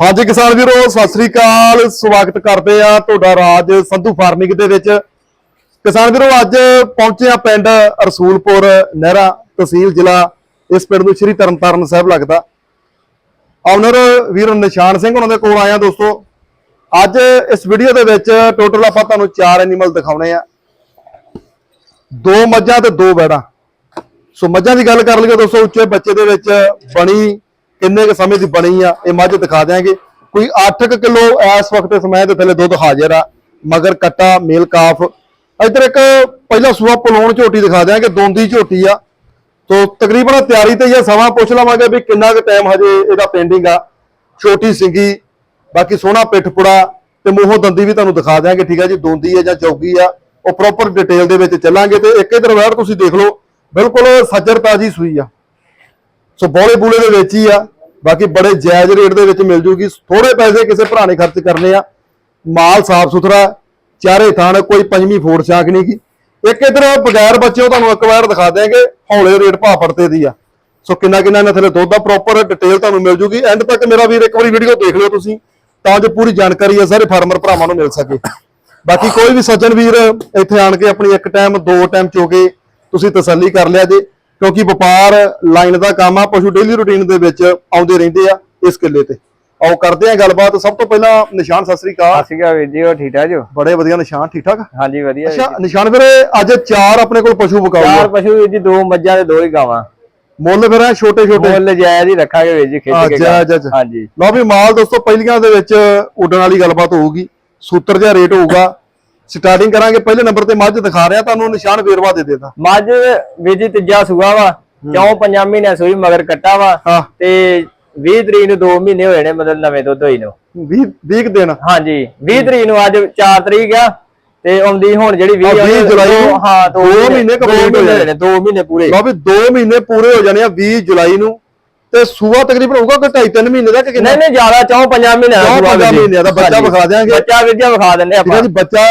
ਹਾਂਜੀ ਕਿਸਾਨ ਵੀਰੋ, ਸਤਿ ਸ੍ਰੀ ਅਕਾਲ। ਸਵਾਗਤ ਕਰਦੇ ਆ ਤੁਹਾਡਾ ਰਾਜ ਸੰਧੂ ਫਾਰਮਿੰਗ ਦੇ ਵਿੱਚ। ਕਿਸਾਨ ਵੀਰੋ, ਅੱਜ ਪਹੁੰਚੇ ਆ ਪਿੰਡ ਰਸੂਲਪੁਰ ਨਹਿਰਾ ਤਹਿਸੀਲ ਜ਼ਿਲ੍ਹਾ। ਇਸ ਪਿੰਡ ਨੂੰ ਸ਼੍ਰੀ ਤਰਨਤਾਰਨ ਸਾਹਿਬ ਲੱਗਦਾ। ਆਨਰ ਵੀਰ ਨਿਸ਼ਾਨ ਸਿੰਘ ਉਹਨਾਂ ਦੇ ਕੋਲ ਆਇਆ ਦੋਸਤੋ। ਅੱਜ ਇਸ ਵੀਡੀਓ ਦੇ ਵਿੱਚ ਟੋਟਲ ਆਪਾਂ ਤੁਹਾਨੂੰ ਚਾਰ ਐਨੀਮਲ ਦਿਖਾਉਣੇ ਆ। ਦੋ ਮੱਝਾਂ ਤੇ ਦੋ ਬੈੜਾਂ। ਸੋ ਮੱਝਾਂ ਦੀ ਗੱਲ ਕਰ ਲਈਏ ਦੋਸਤੋ, ਉੱਚੇ ਬੱਚੇ ਦੇ ਵਿੱਚ ਬਣੀ ਕਿੰਨੇ ਕੁ ਸਮੇਂ ਦੀ ਬਣੀ ਆ, ਇਹ ਮੱਝ ਦਿਖਾ ਦਿਆਂਗੇ। ਕੋਈ 8 ਕਿਲੋ ਇਸ ਵਕਤ ਸਮੇਂ ਦੇ ਥੱਲੇ ਦੁੱਧ ਹਾਜ਼ਰ ਆ, ਮਗਰ ਕੱਟਾ, ਮੇਲ ਕਾਫ। ਇਧਰ ਇੱਕ ਪਹਿਲਾ ਸੂਆ ਪਲੋਣ ਝੋਟੀ ਦਿਖਾ ਦਿਆਂਗੇ, ਦੋਂਦੀ ਝੋਟੀ ਆ। ਤੋ ਤਕਰੀਬਨ ਤਿਆਰੀ ਤੇ ਹੀ ਸਮਾਂ ਪੁੱਛ ਲਵਾਂਗੇ ਵੀ ਕਿੰਨਾ ਕੁ ਟਾਈਮ ਹਜੇ ਇਹਦਾ ਪੈਂਡਿੰਗ ਆ। ਛੋਟੀ ਸਿੰਗੀ, ਬਾਕੀ ਸੋਹਣਾ ਪਿੱਠਪੁੜਾ ਤੇ ਮੂੰਹੋਂ ਦੰਦੀ ਵੀ ਤੁਹਾਨੂੰ ਦਿਖਾ ਦਿਆਂਗੇ, ਠੀਕ ਆ ਜੀ, ਦੋਂਦੀ ਹੈ ਜਾਂ ਚੌਗੀ ਆ। ਉਹ ਪ੍ਰੋਪਰ ਡਿਟੇਲ ਦੇ ਵਿੱਚ ਚੱਲਾਂਗੇ ਤੇ ਇੱਕ ਇਧਰ ਵੈਰ ਤੁਸੀਂ ਦੇਖ ਲਓ, ਬਿਲਕੁਲ ਸੱਜਰ ਤਾਜੀ ਸੂਈ ਆ। ਸੋ ਬੋਲੇ ਬੂਲੇ ਦੇ ਵਿੱਚ ਹੀ ਆ। ਬਾਕੀ ਬੜੇ ਜਾਇਜ਼ ਰੇਟ ਦੇ ਵਿੱਚ ਮਿਲ ਜੂਗੀ। ਥੋੜੇ ਪੈਸੇ ਕਿਸੇ ਭਰਾ ਨੇ ਖਰਚ ਕਰਨੇ ਆ। ਮਾਲ ਸਾਫ਼ ਸੁਥਰਾ ਚਾਰੇ ਥਾਣ, ਕੋਈ ਪੰਜਵੀਂ ਫੋੜ ਛਾਕ ਨਹੀਂ ਗੀ। ਇੱਕ ਇਧਰ ਬਗੈਰ ਬੱਚਿਓ ਤੁਹਾਨੂੰ ਇੱਕ ਵਾਰ ਦਿਖਾ ਦਿਆਂਗੇ, ਹੌਲੇ ਰੇਟ ਭਾਅ ਫੜਤੇ ਦੀ ਆ। ਸੋ ਕਿੰਨਾ ਕਿੰਨਾ ਇਹਨਾਂ ਥੱਲੇ ਦੁੱਧ ਦਾ ਪ੍ਰੋਪਰ ਡਿਟੇਲ ਤੁਹਾਨੂੰ ਮਿਲ ਜੂਗੀ। ਐਂਡ ਤੱਕ ਮੇਰਾ ਵੀਰ ਇੱਕ ਵਾਰੀ ਵੀਡੀਓ ਦੇਖ ਲਿਓ ਤੁਸੀਂ, ਤਾਂ ਜੋ ਪੂਰੀ ਜਾਣਕਾਰੀ ਆ, ਸਾਰੇ ਫਾਰਮਰ ਭਰਾਵਾਂ ਨੂੰ ਮਿਲ ਸਕੇ। ਬਾਕੀ ਕੋਈ ਵੀ ਸੱਜਣ ਵੀਰ ਇੱਥੇ ਆਣ ਕੇ ਆਪਣੀ ਇੱਕ ਟਾਈਮ ਦੋ ਟਾਈਮ ਚੋਕੇ ਤੁਸੀਂ ਤਸੱਲੀ ਕਰ ਲਿਆ ਜੇ। ਕਿਉਂਕਿ ਵਪਾਰ ਲਾਈਨ ਦਾ ਕੰਮ ਆ ਪਸ਼ੂ ਡੇਲੀ ਰੁਟੀਨ ਦੇ ਵਿੱਚ ਆਉਂਦੇ ਰਹਿੰਦੇ ਆ ਇਸ ਕਿੱਲੇ ਤੇ। ਆਓ ਕਰਦੇ ਆ ਗੱਲਬਾਤ। ਸਭ ਤੋਂ ਪਹਿਲਾਂ ਨਿਸ਼ਾਨ ਸਤਿ ਸ੍ਰੀ ਅਕਾਲ। ਸਤਿ ਸ਼੍ਰੀ ਅਕਾਲ ਵੀਰ ਜੀ ਉਹ ਠੀਕ ਠਾਕ ਜੋ? ਬੜੇ ਵਧੀਆ ਨਿਸ਼ਾਨ ਠੀਕ ਠਾਕ? ਹਾਂਜੀ ਵਧੀਆ ਅੱਛਾ ਨਿਸ਼ਾਨ ਵੀਰੇ ਅੱਜ ਚਾਰ ਆਪਣੇ ਕੋਲ ਪਸ਼ੂ ਜੀ। ਬਕਾਊ ਚਾਰ ਆ ਪਸ਼ੂ ਵੀਰ ਜੀ ਦੋ ਮੱਝਾਂ ਤੇ ਦੋ ਹੀ ਗਾਵਾਂ। ਮੁੱਲ ਫਿਰ ਹੈ ਛੋਟੇ ਛੋਟੇ ਮੁੱਲ ਜਾਇਜ਼ ਹੀ ਰੱਖਾਂਗੇ ਵੀਰ ਜੀ ਖਿੱਚ ਕੇ। ਹਾਂਜੀ। ਲਓ ਵੀ ਮਾਲ ਦੋਸਤੋ ਪਹਿਲੀਆਂ ਦੇ ਵਿੱਚ ਉੱਡਣ ਵਾਲੀ ਗੱਲਬਾਤ ਹੋਊਗੀ। ਸੂਤਰ ਜਿਹਾ ਰੇਟ ਹੋਊਗਾ। ਸਟਾਰਟਿੰਗ ਕਰਾਂਗੇ ਪਹਿਲੇ ਨੰਬਰ ਤੇ ਮੱਝ ਦਿਖਾ ਰਿਹਾ ਤੁਹਾਨੂੰ ਨਿਸ਼ਾਨ ਵੇਰਵਾ ਦੇ ਦੇਦਾ ਮੱਝ ਵੀਰ ਜੀ ਤੀਜਾ ਸੂਆ ਵਾ ਕਿਉਂ ਪੰਜਾਂ ਮਹੀਨਿਆਂ ਸੂਈ ਮਗਰ ਕੱਟਾ ਵਾ ਤੇ 20 ਤਰੀਕ ਨੂੰ 2 ਮਹੀਨੇ ਹੋਏ ਨੇ ਮਤਲਬ ਨਵੇਂ ਦੁੱਧ ਹੋਈ ਨੂੰ। 20 20 ਕੁ ਦਿਨ। ਹਾਂਜੀ 20 ਤਰੀਕ ਨੂੰ ਅੱਜ 4 ਤਰੀਕ ਆ ਤੇ ਆਉਂਦੀ ਹੁਣ ਜਿਹੜੀ 20 ਆਹ, 20 ਜੁਲਾਈ ਨੂੰ? ਹਾਂ ਦੋ ਮਹੀਨੇ complete ਹੋ ਜਾਣੇ। ਨੇ 2 ਮਹੀਨੇ ਪੂਰੇ। ਲਓ ਵੀ 2 ਮਹੀਨੇ ਪੂਰੇ ਹੋ ਜਾਣੇ ਆ 20 ਜੁਲਾਈ ਨੂੰ ਤੇ ਸੂਆ ਤਕਰੀਬਨ ਹੋਊਗਾ ਕੋਈ 2.5 ਮਹੀਨੇ ਦਾ ਕਿ ਕਿੰਨਾ? ਨਹੀਂ ਨਹੀਂ ਜ਼ਿਆਦਾ ਚਾਹੋ ਪੰਜਾਂ ਮਹੀਨਿਆਂ ਚੌਂ ਸੂਆ ਪੰਜਾਂ ਵੀਰ ਜੀ। ਮਹੀਨਿਆਂ ਦਾ ਬੱਚਾ। ਵਿਖਾ ਦਿਆਂਗੇ। ਬੱਚਾ ਵਿਖਾ ਦਿੰਦੇ ਆਪਾਂ ਜੀ ਬੱਚਾ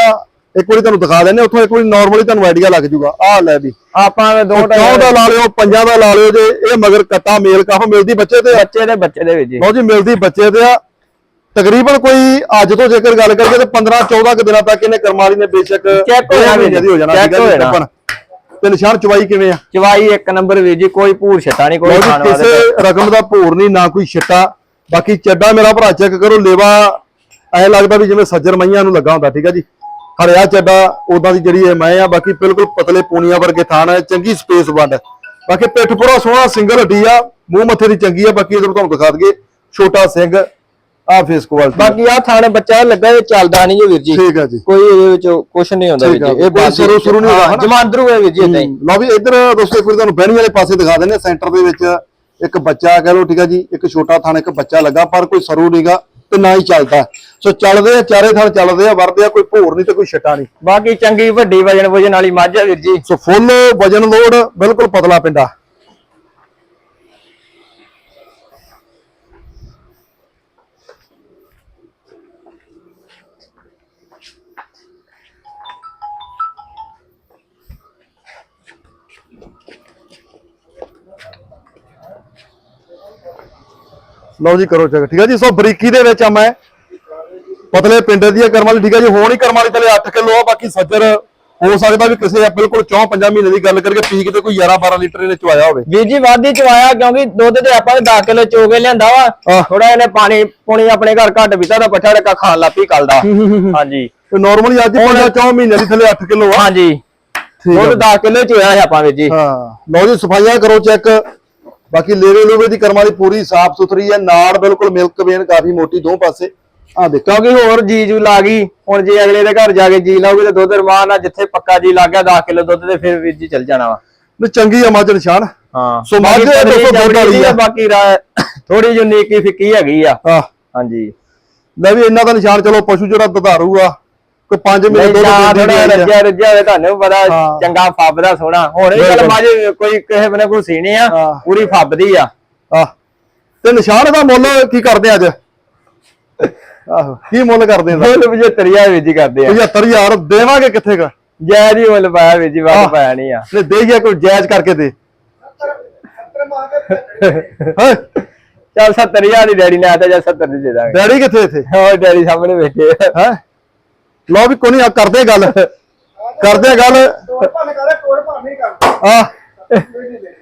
ਇੱਕ ਵਾਰੀ ਤੁਹਾਨੂੰ ਦਿਖਾ ਦਿੰਦੇ ਉੱਥੋਂ ਇੱਕ ਵਾਰੀ ਨਾਰਮਲੀ ਤੁਹਾਨੂੰ ਆਈਡੀਆ ਲੱਗ ਜੂਗਾ ਆਹ ਲੈ ਵੀ ਆਪਾਂ ਦੋ ਚੌਂ ਦਾ ਲਾ ਲਿਓ ਪੰਜਾਂ ਦਾ ਲਾ ਲਿਓ ਜੇ ਇਹ ਮਗਰ ਕੱਟਾ ਮੇਲ ਕਾਫ ਮਿਲਦੀ ਬੱਚੇ ਤੇ ਆ। ਬੱਚੇ ਦੇ ਬੱਚੇ ਦੇ ਵਿੱਚ। ਲਓ ਜੀ ਮਿਲਦੀ ਬੱਚੇ ਤੇ ਆ ਤਕਰੀਬਨ ਕੋਈ ਅੱਜ ਤੋਂ ਜੇਕਰ ਗੱਲ ਕਰੀਏ ਤੇ 15 14 ਕੁ ਦਿਨਾਂ ਤੱਕ ਇਹਨੇ ਕਰਮਾਲੀ ਨੇ ਬੇਸ਼ੱਕ Check ਹੋ ਜਾਣਾ ਹੋ ਜਾਣਾ ਠੀਕ ਹੈ। ਟੱਪਣ। ਤੇ ਨਿਸ਼ਾਨ ਚਵਾਈ ਕਿਵੇਂ ਆ ਚਵਾਈ ਇੱਕ ਨੰਬਰ ਵੀਰ ਜੀ ਕੋਈ ਭੂਰ ਛਟਾ ਨਹੀਂ ਕੋਈ ਖਾਣ ਵਾਲੇ ਕਿਸੇ ਰਕਮ ਦਾ ਭੋਰ ਨਹੀਂ ਨਾ ਕੋਈ ਛਿੱਟਾ ਬਾਕੀ ਚੱਡਾ ਮੇਰਾ ਭਰਾ ਚੈੱਕ ਕਰੋ ਲੇਵਾ ਐ ਲੱਗਦਾ ਵੀ ਜਿਵੇਂ ਸੱਜਰ ਮਈਆਂ ਨੂੰ ਲੱਗਾ ਹੁੰਦਾ ਠੀਕ ਹੈ ਜੀ ਹਰਿਆ ਚੱਡਾ ਉਦਾਂ ਦੀ ਜਿਹੜੀ ਇਹ ਮੈਂ ਆ ਬਾਕੀ ਬਿਲਕੁਲ ਪਤਲੇ ਪੂਨੀਆਂ ਵਰਗੇ ਥਾਣ ਹੈ ਚੰਗੀ ਸਪੇਸ ਵੰਡ ਬਾਕੀ ਪਿੱਠ ਪੂਰਾ ਸੋਹਣਾ ਸਿੰਗਲ ਹੱਡੀ ਆ ਮੂੰਹ ਮੱਥੇ ਦੀ ਚੰਗੀ ਆ ਬਾਕੀ ਇਧਰ ਤੁਹਾਨੂੰ ਦਿਖਾ ਦਈਏ ਛੋਟਾ ਸਿੰਘ ਆ ਫੇਸ ਕੁਆਲਿਟੀ ਬਾਕੀ ਆ ਥਾਣੇ ਬੱਚਾ ਲੱਗਾ ਇਹ ਚੱਲਦਾ ਨਹੀਂ ਵੀਰ ਜੀ। ਠੀਕ ਆ ਜੀ। ਕੋਈ ਇਹਦੇ ਵਿੱਚ ਕੁਝ ਨਹੀਂ ਹੁੰਦਾ ਵੀਰ ਜੀ ਇਹ ਬਾਕੀ ਸ਼ੁਰੂ- ਸ਼ੁਰੂ ਨਹੀਂ ਹਨਾ? ਜਮਾਂਦਰੂ ਹੈ ਵੀਰ ਜੀ ਇਦਾਂ ਹੀ। ਲਓ ਵੀ ਇੱਧਰ ਦੋਸਤੋ ਇੱਕ ਵਾਰੀ ਤੁਹਾਨੂੰ ਬਹਿਣੀ ਵਾਲੇ ਪਾਸੇ ਦਿਖਾ ਦਿੰਦੇ ਸੈਂਟਰ ਦੇ ਵਿੱਚ ਇੱਕ ਬੱਚਾ ਕਹ ਲਓ ਠੀਕ ਆ ਜੀ ਇੱਕ ਛੋਟਾ ਥਣ ਇੱਕ ਬੱਚਾ ਲੱਗਾ ਪਰ ਕੋਈ ਸਰੂ ਨਹੀਂਗਾ ਤੇ ਨਾ ਹੀ ਚੱਲਦਾ। ਸੋ ਚੱਲਦੇ ਆ ਚਾਰੇ ਥਣ ਚੱਲਦੇ ਆ ਵਰਦੇ ਆ ਕੋਈ ਭੋਰ ਨਹੀਂ ਤੇ ਕੋਈ ਛਟਾ ਨਹੀਂ। ਬਾਕੀ ਚੰਗੀ ਵੱਡੀ ਵਜਨ ਵਜਨ ਵਾਲੀ ਮੱਝ ਆ ਵੀਰ ਜੀ। ਸੋ ਫੁੱਲ ਵਜਨ ਲੋਡ ਬਿਲਕੁਲ ਪਤਲਾ ਪਿੰਡਾ। ਲਓ ਜੀ ਕਰੋ ਚੈੱਕ ਠੀਕ ਹੈ ਜੀ? ਸੋ ਬਰੀਕੀ ਦੇ ਵਿੱਚ ਆ ਮੈਂ ਪਤਲੇ ਪਿੰਡ ਦੀ ਆ ਕਰਮ ਵਾਲੀ ਠੀਕ ਹੈ ਜੀ? ਹੁਣ ਹੀ ਕਰਮ ਵਾਲੀ ਤਲੇ 8 ਕਿਲੋ ਆ ਬਾਕੀ ਸੱਜਰ ਹੋ ਸਕਦਾ ਵੀ ਕਿਸੇ ਬਿਲਕੁਲ 4 5 ਮਹੀਨੇ ਦੀ ਗੱਲ ਕਰਕੇ ਪੀ ਕੇ ਤੇ ਕੋਈ 11 12 ਲੀਟਰ ਇਹਨੇ ਚਵਾਇਆ ਹੋਵੇ। ਵੀਰ ਜੀ ਵਾਧੀ ਚਵਾਇਆ ਕਿਉਂਕਿ ਦੁੱਧ ਤੇ ਆਪਾਂ 10 ਕਿਲੋ ਚੋਗੇ ਲਿਆਂਦਾ ਵਾ। ਥੋੜਾ ਇਹਨੇ ਪਾਣੀ ਪੁਣੀ ਆਪਣੇ ਘਰ ਘੱਟ ਪੀਤਾ ਤਾਂ ਪੱਠਾ ਡੱਕਾ ਖਾਣ ਲੱਪੀ ਕੱਲ ਦਾ। ਹਾਂਜੀ। ਤੇ ਨਾਰਮਲੀ ਅੱਜ 5 4 ਮਹੀਨੇ ਦੀ ਥੱਲੇ 8 ਕਿਲੋ ਆ। ਹਾਂਜੀ। ਦੁੱਧ 10 ਕਿਲੋ ਚੋਇਆ ਆਪਾਂ ਵੀਰ ਜੀ। ਹਾਂ। ਲਓ ਜੀ ਸਫਾਈਆਂ ਕਰੋ ਚੈੱਕ। ਬਾਕੀ ਲੇਵੇ ਲੂਵੇ ਦੀ ਕਰਮ ਵਾਲੀ ਪੂਰੀ ਸਾਫ਼ ਸੁਥਰੀ ਹੈ ਨਾੜ ਬਿਲਕੁਲ ਮਿਲਕ ਵੇਨ ਕਾਫੀ ਮੋਟੀ ਦੋ ਪਾਸੇ। ਆ ਦੇਖੋ। ਕਿਉਂਕਿ ਹੋਰ ਜੀ ਜੂ ਲਾ ਗਈ ਹੁਣ ਜੇ ਅਗਲੇ ਦੇ ਘਰ ਜਾ ਕੇ ਜੀ ਲਾਓਗੇ ਤੇ ਦੁੱਧ ਰਮਾਨ ਨਾਲ ਜਿੱਥੇ ਪੱਕਾ ਜੀ ਲੱਗ ਗਿਆ 10 ਕਿਲੋ ਦੁੱਧ ਤੇ ਫਿਰ ਵੀਰ ਜੀ ਚੱਲ ਜਾਣਾ ਵਾ। ਵੀ ਚੰਗੀ ਆ ਮੱਝ ਨਿਸ਼ਾਨ। ਹਾਂ। ਸੋ ਮੱਝ ਦੇਖੋ ਪਤਲੀ ਦੁੱਧ ਵਾਲੀ ਆ। ਬਾਕੀ ਥੋੜੀ ਜਿਹੀ ਨੀਕੀ ਫਿੱਕੀ ਹੈਗੀ ਆ। ਆ ਹਾਂਜੀ। ਲੈ ਵੀ ਇਹਨਾਂ ਦਾ ਨਿਸ਼ਾਨ ਚਲੋ ਪਸ਼ੂ ਜਿਹੜਾ ਦੁਧਾਰੂ ਆ ਕੋਈ 5 ਮਹੀਨੇ ਨਹੀਂ ਦੁੱਧ ਜਾਂ ਦਿੰਦੀ ਥੋੜਾ। ਰੱਜਿਆ ਰੱਜਿਆ ਹੋਵੇ ਤੁਹਾਨੂੰ ਪਤਾ ਹਾਂ। ਚੰਗਾ ਫੱਬਦਾ ਸੋਹਣਾ। ਹੁਣ ਇਹ ਗੱਲ। ਮਾਜੇ ਕੋਈ ਕਿਸੇ ਬਨੇ ਕੋਈ ਸੀਣੀ ਆ ਹਾਂ। ਪੂਰੀ ਫੱਬਦੀ ਆ। ਆ ਤੇ ਨਿਸ਼ਾਨ ਦਾ ਮੁੱਲ ਕੀ ਕਰਦੇ ਅੱਜ? ਆਹੋ ਕੀ ਮੁੱਲ ਕਰਦੇ ਦਾ ਮੁੱਲ 75000 ਵਿੱਚ ਹੀ ਕਰਦੇ ਆ। 75000 ਦੇਵਾਂਗੇ ਕਿੱਥੇ ਕਾ? ਜੈ ਜੀ ਮੁੱਲ ਪਾਇਆ ਵਿੱਚ ਹੀ ਆਹ। ਵੱਧ ਪਾਇਆ ਨਹੀਂ ਆ। ਨੇ ਦੇ ਗਿਆ ਕੋਈ ਜਾਇਜ਼ ਕਰਕੇ ਦੇ। ਹਾਂ? ਚੱਲ 70000 ਦੀ ਡੈਡੀ ਨੇ ਆਤਾ ਜਾਂ 70 ਦੀ ਦੇ ਦਾਂਗੇ। ਡੈਡੀ ਕਿੱਥੇ ਇੱਥੇ? ਹੋਰ ਡੈਡੀ ਸਾਹਮਣੇ ਬੈਠੇ। ਹੈ? ਲਓ ਵੀ ਕੋਈ ਨਹੀਂ ਆ ਕਰਦੇ ਗੱਲ। ਕਰਦੇ ਗੱਲ। ਤੋੜ ਭੰਨ ਕਰੇ ਤੋੜ ਭੰਨ ਨਹੀਂ ਕਰ ਆ।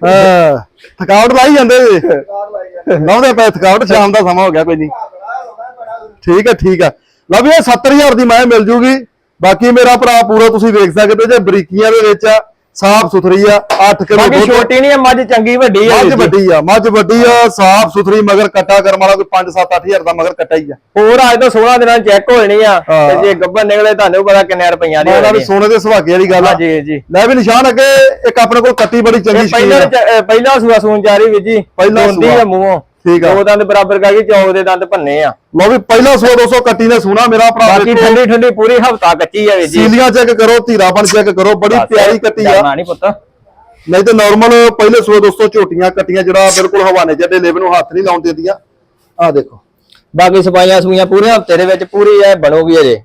ਹਾਂ। ਥਕਾਵਟ ਲਾਈ ਜਾਂਦੇ ਜੀ। ਲਾਉਂਦੇ ਪਏ, ਥਕਾਵਟ ਸ਼ਾਮ ਦਾ ਸਮਾਂ ਹੋ ਗਿਆ ਕੋਈ ਨਹੀਂ ਠੀਕ ਹੈ ਠੀਕ ਹੈ ਲਓ ਵੀ ਇਹ 70000 ਦੀ ਮੈਂ ਮਿਲ ਜੂਗੀ। ਬਾਕੀ ਮੇਰਾ ਭਰਾ ਪੂਰਾ ਤੁਸੀਂ ਵੇਖ ਸਕਦੇ ਜੇ, ਬਰੀਕੀਆਂ ਦੇ ਵਿੱਚ ਆ। ਸਾਫ਼ ਸੁਥਰੀ ਆ 8 ਕਿਲੋ ਬਾਕੀ ਛੋਟੀ ਨਹੀਂ ਹੈ ਮੱਝ ਚੰਗੀ ਵੱਡੀ ਹੈ ਮੱਝ ਜੀ। ਵੱਡੀ ਆ ਮੱਝ ਵੱਡੀ ਆ ਸਾਫ਼ ਸੁਥਰੀ ਮਗਰ ਕੱਟਾ ਕਰਮ ਵਾਲਾ ਕੋਈ 5 7 8000 ਦਾ ਮਗਰ ਕੱਟਾ ਹੀ ਆ ਹੋਰ ਅੱਜ ਤੋਂ 16 ਦਿਨਾਂ ਚੈੱਕ ਹੋ ਜਾਣੀ ਆ। ਤੇ ਜੇ ਗੱਬਰ ਨਿਕਲੇ ਤੁਹਾਨੂੰ ਪਤਾ ਕਿੰਨੇ ਰੁਪਈਆਂ ਦੀ ਹੋਣੀ ਆ। ਸੋਨੇ ਦੇ ਸੁਹਾਗੇ ਵਾਲੀ ਗੱਲ ਆ ਹਾਂਜੀ ਜੀ ਲੈ ਵੀ ਨਿਸ਼ਾਨ ਅੱਗੇ ਇੱਕ ਆਪਣੇ ਕੋਲ ਕੱਟੀ ਬੜੀ ਚੰਗੀ ਸ਼ਕੀਨ ਪਹਿਲਾਂ ਆ। ਪਹਿਲਾਂ ਸੂਆ ਸੂਨ ਜਾਰੀ ਵੀਰ ਜੀ ਪਹਿਲਾ ਸੂਆ। ਆ ਮੂੰਹੋਂ ਠੀਕ ਆ। ਦੋ ਦੰਦ ਬਰਾਬਰ ਕਰਕੇ ਚੌਕ ਦੇ ਦੰਦ ਭੰਨੇ ਆ। ਲਓ ਵੀ ਪਹਿਲਾ 100 200 ਕੱਟੀ ਨੇ ਸੁਣਾ ਮੇਰਾ ਭਰਾ ਬਾਕੀ। ਠੰਡੀ ਠੰਡੀ ਪੂਰੀ ਹਫਤਾ ਕੱਚੀ ਆ ਜੀ। ਸੀਲੀਆਂ ਚੈੱਕ ਕਰੋ ਧੀਰਾਪਣ ਚੈੱਕ ਕਰੋ ਬੜੀ ਪਿਆਰੀ ਕੱਟੀ ਆ। ਨਹੀਂ ਪੁੱਤ। ਨਹੀਂ ਤੇ ਨਾਰਮਲ ਪਹਿਲੇ 100 200 ਝੋਟੀਆਂ ਕੱਟੀਆਂ ਜਿਹੜਾ ਬਿਲਕੁਲ ਹਵਾਨੇ ਜੱਡੇ ਲੇਵ ਨੂੰ ਹੱਥ ਨਹੀਂ ਲਾਉਣ ਦਿੰਦੀਆਂ। ਆ ਦੇਖੋ। ਬਾਕੀ ਸਫਾਈਆਂ ਸੂਈਆਂ ਪੂਰੇ ਹਫ਼ਤੇ ਦੇ ਵਿੱਚ ਪੂਰੀ ਐ ਬਣੂਗੀ ਅਜੇ।